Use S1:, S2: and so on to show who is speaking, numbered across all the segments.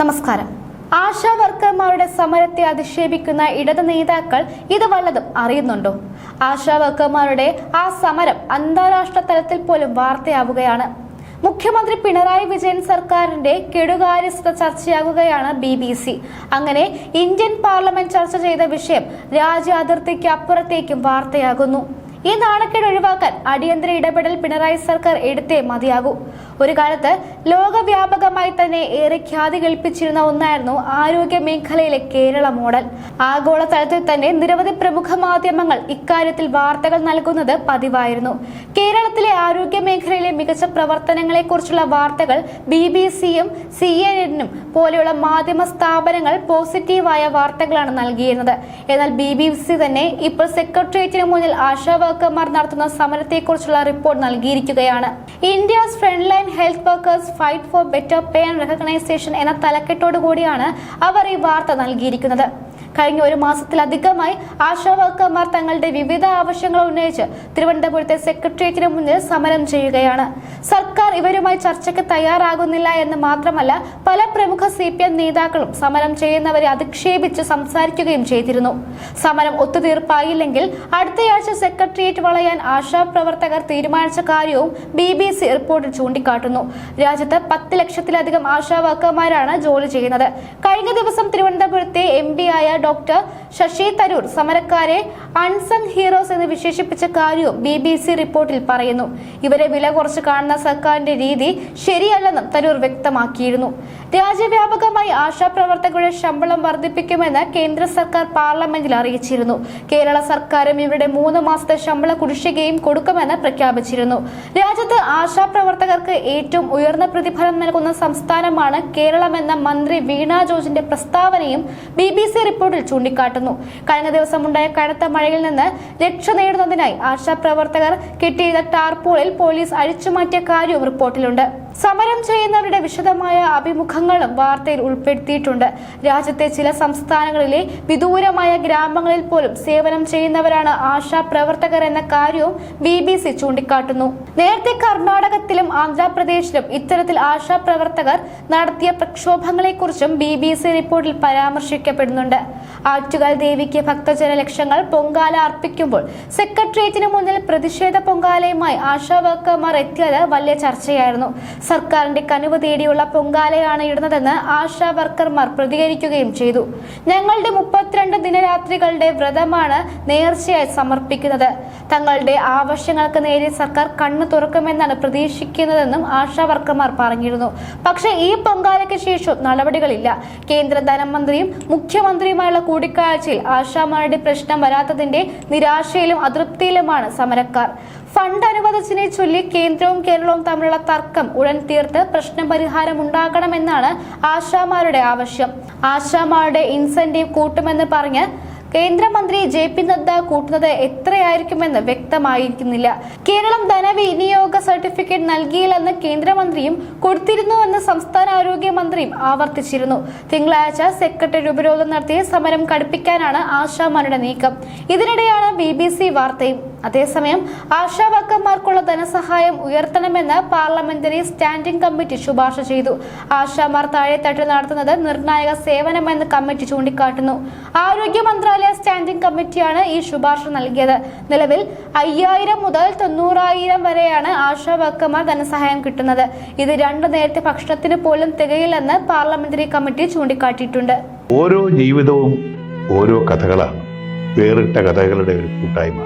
S1: നമസ്കാരം. ആശാ വർക്കർമാരുടെ സമരത്തെ അധിക്ഷേപിക്കുന്ന ഇടത് നേതാക്കൾ ഇത് വല്ലതും അറിയുന്നുണ്ടോ? ആശാ വർക്കർമാരുടെ ആ സമരം അന്താരാഷ്ട്ര തലത്തിൽ പോലും വാർത്തയാവുകയാണ്. മുഖ്യമന്ത്രി പിണറായി വിജയൻ സർക്കാരിന്റെ കെടുകാര്യസ്ഥത ചർച്ചയാകുകയാണ് ബി ബി സി. അങ്ങനെ ഇന്ത്യൻ പാർലമെന്റ് ചർച്ച ചെയ്ത വിഷയം രാജ്യ അതിർത്തിക്ക് അപ്പുറത്തേക്കും വാർത്തയാകുന്നു. ഈ നാണക്കേട് ഒഴിവാക്കാൻ അടിയന്തര ഇടപെടൽ പിണറായി സർക്കാർ എടുത്തേ മതിയാകൂ. ഒരു കാലത്ത് ലോകവ്യാപകമായി തന്നെ ഏറെ ഖ്യാതി കൽപ്പിച്ചിരുന്ന ഒന്നായിരുന്നു ആരോഗ്യ മേഖലയിലെ കേരള മോഡൽ. ആഗോളതലത്തിൽ തന്നെ നിരവധി പ്രമുഖ മാധ്യമങ്ങൾ ഇക്കാര്യത്തിൽ വാർത്തകൾ നൽകുന്നത് പതിവായിരുന്നു. കേരളത്തിലെ ആരോഗ്യ മേഖലയിലെ മികച്ച പ്രവർത്തനങ്ങളെക്കുറിച്ചുള്ള വാർത്തകൾ ബി ബി സിയും സി എൻ എനും പോലെയുള്ള മാധ്യമ സ്ഥാപനങ്ങൾ പോസിറ്റീവായ വാർത്തകളാണ് നൽകിയിരുന്നത്. എന്നാൽ ബി ബി സി തന്നെ ഇപ്പോൾ സെക്രട്ടേറിയറ്റിന് മുന്നിൽ ആശാ വർക്കർമാർ നടത്തുന്ന സമരത്തെക്കുറിച്ചുള്ള റിപ്പോർട്ട് നൽകിയിരിക്കുകയാണ്. India's front line health workers fight for better pay and recognition എന്ന തലക്കെട്ടോടുകൂടിയാണ് അവർ ഈ വാർത്ത നൽകിയിരിക്കുന്നത്. കഴിഞ്ഞ ഒരു മാസത്തിലധികമായി ആശാ വർക്കർമാർ തങ്ങളുടെ വിവിധ ആവശ്യങ്ങൾ ഉന്നയിച്ച് തിരുവനന്തപുരത്തെ സെക്രട്ടേറിയറ്റിന് മുന്നിൽ സമരം ചെയ്യുകയാണ്. സർക്കാർ ഇവരുമായി ചർച്ചയ്ക്ക് തയ്യാറാകുന്നില്ല എന്ന് മാത്രമല്ല പല പ്രമുഖ സി പി എം നേതാക്കളും സമരം ചെയ്യുന്നവരെ അധിക്ഷേപിച്ച് സംസാരിക്കുകയും ചെയ്തിരുന്നു. സമരം ഒത്തുതീർപ്പായില്ലെങ്കിൽ അടുത്തയാഴ്ച സെക്രട്ടേറിയറ്റ് വളയാൻ ആശാ പ്രവർത്തകർ തീരുമാനിച്ച കാര്യവും ബി ബി സി റിപ്പോർട്ടിൽ ചൂണ്ടിക്കാട്ടുന്നു. രാജ്യത്ത് പത്ത് ലക്ഷത്തിലധികം ആശാ വർക്കർമാരാണ് ജോലി ചെയ്യുന്നത്. കഴിഞ്ഞ ദിവസം തിരുവനന്തപുരത്തെ എം ആയ ഡോക്ടർ ശശി തരൂർ സമരക്കാരെ അൺസങ് ഹീറോസ് എന്ന് വിശേഷിപ്പിച്ച കാര്യവും ബി ബി സി റിപ്പോർട്ടിൽ പറയുന്നു. ഇവരെ വില കുറച്ച് കാണുന്ന സർക്കാരിന്റെ രീതി ശരിയല്ലെന്നും തരൂർ വ്യക്തമാക്കിയിരുന്നു. രാജ്യവ്യാപകമായി ആശാപ്രവർത്തകരുടെ ശമ്പളം വർദ്ധിപ്പിക്കുമെന്ന് കേന്ദ്ര സർക്കാർ പാർലമെന്റിൽ അറിയിച്ചിരുന്നു. കേരള സർക്കാരും ഇവരുടെ മൂന്ന് മാസത്തെ ശമ്പള കുടിശ്ശികയും കൊടുക്കുമെന്ന് പ്രഖ്യാപിച്ചിരുന്നു. രാജ്യത്ത് ആശാപ്രവർത്തകർക്ക് ഏറ്റവും ഉയർന്ന പ്രതിഫലം നൽകുന്ന സംസ്ഥാനമാണ് കേരളമെന്ന മന്ത്രി വീണ ജോർജിന്റെ പ്രസ്താവനയും ബി ബി സി റിപ്പോർട്ടിൽ ചൂണ്ടിക്കാട്ടുന്നു. കഴിഞ്ഞ ദിവസമുണ്ടായ കനത്ത മഴയിൽ നിന്ന് രക്ഷ നേടുന്നതിനായി ആശാപ്രവർത്തകർ കെട്ടിയ ടാർപോളിൽ പോലീസ് അഴിച്ചുമാറ്റിയ കാര്യവും റിപ്പോർട്ടിലുണ്ട്. സമരം ചെയ്യുന്നവരുടെ വിശദമായ അഭിമുഖങ്ങളും വാർത്തയിൽ ഉൾപ്പെടുത്തിയിട്ടുണ്ട്. രാജ്യത്തെ ചില സംസ്ഥാനങ്ങളിലെ വിദൂരമായ ഗ്രാമങ്ങളിൽ പോലും സേവനം ചെയ്യുന്നവരാണ് ആശാ പ്രവർത്തകർ എന്ന കാര്യവും ബി ബി സി ചൂണ്ടിക്കാട്ടുന്നു. നേരത്തെ കർണാടകത്തിലും ആന്ധ്രാപ്രദേശിലും ഇത്തരത്തിൽ ആശാ പ്രവർത്തകർ നടത്തിയ പ്രക്ഷോഭങ്ങളെക്കുറിച്ചും ബി ബി സി റിപ്പോർട്ടിൽ പരാമർശിക്കപ്പെടുന്നുണ്ട്. ആറ്റുകാൽ ദേവിക്ക് ഭക്തജന ലക്ഷങ്ങൾ പൊങ്കാല അർപ്പിക്കുമ്പോൾ സെക്രട്ടേറിയറ്റിന് മുന്നിൽ പ്രതിഷേധ പൊങ്കാലയുമായി ആശാ വർക്കർമാർ എത്തിയത് വലിയ ചർച്ചയായിരുന്നു. സർക്കാരിന്റെ കനുവ് തേടിയുള്ള പൊങ്കാലയാണ് ഇടുന്നതെന്ന് ആശാ വർക്കർമാർ പ്രതികരിക്കുകയും ചെയ്തു. ഞങ്ങളുടെ മുപ്പത്തിരണ്ട് ദിനരാത്രികളുടെ വ്രതമാണ് നേർച്ചയായി സമർപ്പിക്കുന്നത്. തങ്ങളുടെ ആവശ്യങ്ങൾക്ക് നേരെ സർക്കാർ കണ്ണു തുറക്കുമെന്നാണ് പ്രതീക്ഷിക്കുന്നതെന്നും ആശാ വർക്കർമാർ പറഞ്ഞിരുന്നു. പക്ഷേ ഈ പൊങ്കാലയ്ക്ക് ശേഷം നടപടികളില്ല. കേന്ദ്ര ധനമന്ത്രിയും മുഖ്യമന്ത്രിയുമായുള്ള കൂടിക്കാഴ്ചയിൽ ആശാമാരുടെ പ്രശ്നം വരാത്തതിന്റെ നിരാശയിലും അതൃപ്തിയിലുമാണ് സമരക്കാർ. ഫണ്ട് അനുവദിച്ചതിനെ ചൊല്ലി കേന്ദ്രവും കേരളവും തമ്മിലുള്ള തർക്കം ഉടൻ തീർത്ത് പ്രശ്ന പരിഹാരം ഉണ്ടാകണമെന്നാണ് ആശാമാരുടെ ആവശ്യം. ആശാമാരുടെ ഇൻസെന്റീവ് കൂട്ടുമെന്ന് പറഞ്ഞ് കേന്ദ്രമന്ത്രി ജെ പി നദ്ദ കൂട്ടുന്നത് എത്രയായിരിക്കുമെന്ന് വ്യക്തമായിരിക്കുന്നില്ല. കേരളം ധനവിനിയോഗ സർട്ടിഫിക്കറ്റ് നൽകിയില്ലെന്ന് കേന്ദ്രമന്ത്രിയും കൊടുത്തിരുന്നുവെന്ന് സംസ്ഥാന ആരോഗ്യമന്ത്രിയും ആവർത്തിച്ചിരുന്നു. തിങ്കളാഴ്ച സെക്രട്ടറി ഉപരോധം നടത്തിയ സമരം കടുപ്പിക്കാനാണ് ആശാമാരുടെ നീക്കം. ഇതിനിടെയാണ് ബി ബി സി വാർത്തയും. അതേസമയം ആശാ വർക്കർമാർക്കുള്ള ധനസഹായം ഉയർത്തണമെന്ന് പാർലമെന്ററി സ്റ്റാൻഡിംഗ് കമ്മിറ്റി ശുപാർശ ചെയ്തു. ആശാമാർ താഴെത്തട്ട് നടത്തുന്നത് നിർണായക സേവനമെന്ന് കമ്മിറ്റി ചൂണ്ടിക്കാട്ടുന്നു. ആരോഗ്യ മന്ത്രാലയ സ്റ്റാൻഡിംഗ് കമ്മിറ്റിയാണ് ഈ ശുപാർശ നൽകിയത്. നിലവിൽ അയ്യായിരം മുതൽ തൊണ്ണൂറായിരം വരെയാണ് ആശാ വർക്കർമാർ ധനസഹായം കിട്ടുന്നത്. ഇത് രണ്ടു നേരത്തെ ഭക്ഷണത്തിന് പോലും തികയില്ലെന്ന് പാർലമെന്ററി കമ്മിറ്റി ചൂണ്ടിക്കാട്ടിയിട്ടുണ്ട്.
S2: ഓരോ ജീവിതവും ഓരോ കഥകളാണ്. വേറിട്ട കഥകളുടെ ഒരു കൂട്ടായ്മ.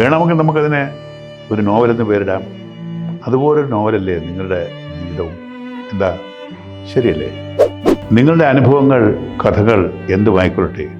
S2: വേണമെങ്കിൽ നമുക്കതിനെ ഒരു നോവലെന്ന് പേരിടാം. അതുപോലൊരു നോവലല്ലേ നിങ്ങളുടെ ജീവിതവും? എന്താ? ശരിയല്ലേ? നിങ്ങളുടെ അനുഭവങ്ങൾ കഥകൾ എന്തുമായിക്കൊള്ളട്ടെ